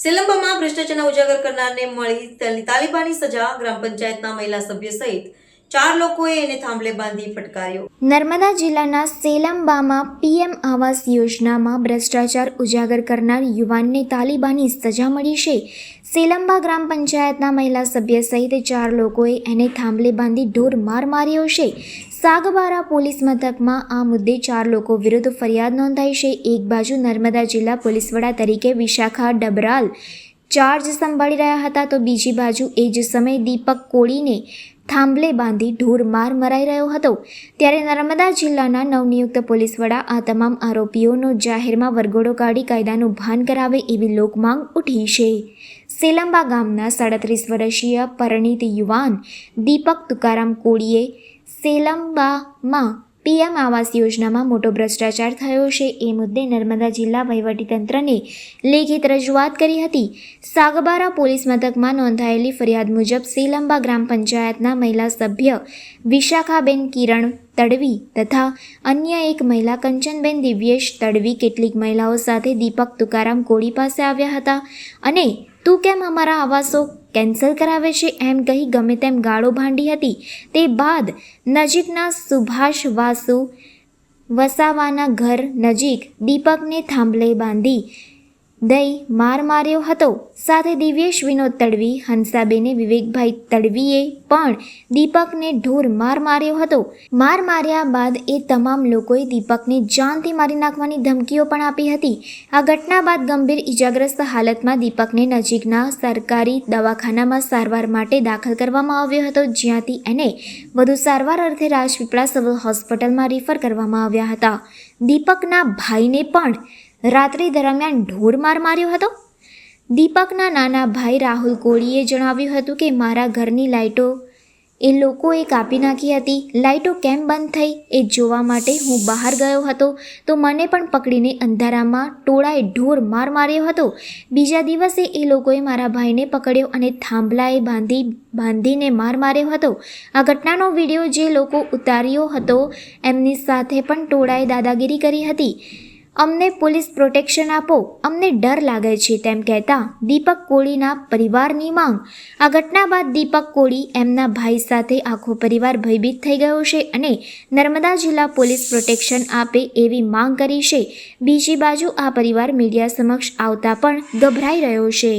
સિલંબામાં ભ્રષ્ટાચારના ઉજાગર કરનારને મળી તાલિબાની સજા ગ્રામ પંચાયતના મહિલા સભ્ય સહિત ચાર લોકોએ એને થાંભલે બાંધી ફટકાર્યો. નર્મદા જિલ્લાના સેલંબામાં પીએમ આવાસ યોજનામાં ભ્રષ્ટાચાર ઉજાગર કરનાર યુવાનને તાલિબાની સજા મળી છે. સેલંબા ગ્રામ પંચાયતના મહિલા સભ્ય સહિત ચાર લોકોએ એને થાંભલે બાંધી ઢોર માર માર્યો છે. સાગબારા પોલીસ મથકમાં આ મુદ્દે ચાર લોકો વિરુદ્ધ ફરિયાદ નોંધાઈ છે. એક બાજુ નર્મદા જિલ્લા પોલીસ વડા તરીકે વિશાખા ડબરાલ ચાર્જ સંભાળી રહ્યા હતા તો બીજી બાજુ એ જ સમયે દીપક કોળીને થાંભલે બાંધી ઢોર માર મરાઈ રહ્યો હતો. ત્યારે નર્મદા જિલ્લાના નવનિયુક્ત પોલીસ વડા આ તમામ આરોપીઓનો જાહેરમાં વરઘોડો કાઢી કાયદાનું ભાન કરાવે એવી લોકમાંગ ઉઠી છે. સેલંબા ગામના સાડત્રીસ વર્ષીય પરિણીત યુવાન દીપક તુકારામ કોળીએ સેલંબામાં પીએમ આવાસ યોજનામાં મોટો ભ્રષ્ટાચાર થયો છે. એ મુદ્દે નર્મદા જિલ્લા વહીવટીતંત્રને લેખિત રજૂઆત કરી હતી. સાગબારા પોલીસ મથકમાં નોંધાયેલી ફરિયાદ મુજબ સીલંબા ગ્રામ પંચાયતના મહિલા સભ્ય વિશાખાબેન કિરણ તડવી તથા અન્ય એક મહિલા કંચનબેન દિવ્યેશ તડવી કેટલીક મહિલાઓ સાથે દીપક તુકારામ કોળી પાસે આવ્યા હતા. અને તું કેમ અમારા આવાસો કેન્સલ કરાવે છે એમ કહી ગમે તેમ ગાળો ભાંડી હતી. તે બાદ નજીકના સુભાષ વાસુ વસાવાના ઘર નજીક દીપકને થાંભલે બાંધી દઈ માર માર્યો હતો. સાથે દિવ્યેશ વિનોદ તડવી, હંસાબેને વિવેકભાઈ તડવીએ પણ દીપકને ઢોર માર માર્યો હતો. માર માર્યા બાદ એ તમામ લોકોએ દીપકને જાનથી મારી નાખવાની ધમકીઓ પણ આપી હતી. આ ઘટના બાદ ગંભીર ઇજાગ્રસ્ત હાલતમાં દીપકને નજીકના સરકારી દવાખાનામાં સારવાર માટે દાખલ કરવામાં આવ્યો હતો, જ્યાંથી એને વધુ સારવાર અર્થે રાજપીપળા સિવિલ હોસ્પિટલમાં રિફર કરવામાં આવ્યા હતા. દીપકના ભાઈને પણ રાત્રિ દરમિયાન ઢોર માર માર્યો હતો? દીપકના નાના ભાઈ રાહુલ કોળીએ જણાવ્યું હતું કે મારા ઘરની લાઇટો એ લોકોએ કાપી નાખી હતી. લાઇટો કેમ બંધ થઈ એ જોવા માટે હું બહાર ગયો હતો. તો મને પણ પકડીને અંધારામાં ટોળાએ ઢોર માર માર્યો હતો. બીજા દિવસે એ લોકોએ મારા ભાઈને પકડ્યો અને થાંભલાએ બાંધી, બાંધીને માર માર્યો હતો. આ ઘટનાનો વીડિયો જે લોકો ઉતાર્યો હતો, એમની સાથે પણ ટોળાએ દાદાગીરી કરી હતી. અમને પોલીસ પ્રોટેક્શન આપો. અમને ડર લાગે છે તેમ કહેતા દીપક કોળીના પરિવારની માંગ. આ ઘટના બાદ દીપક કોળી એમના ભાઈ સાથે આખો પરિવાર ભયભીત થઈ ગયો છે અને નર્મદા જિલ્લા પોલીસ પ્રોટેક્શન આપે એવી માંગ કરી છે. બીજી બાજુ આ પરિવાર મીડિયા સમક્ષ આવતા પણ ગભરાઈ રહ્યો છે.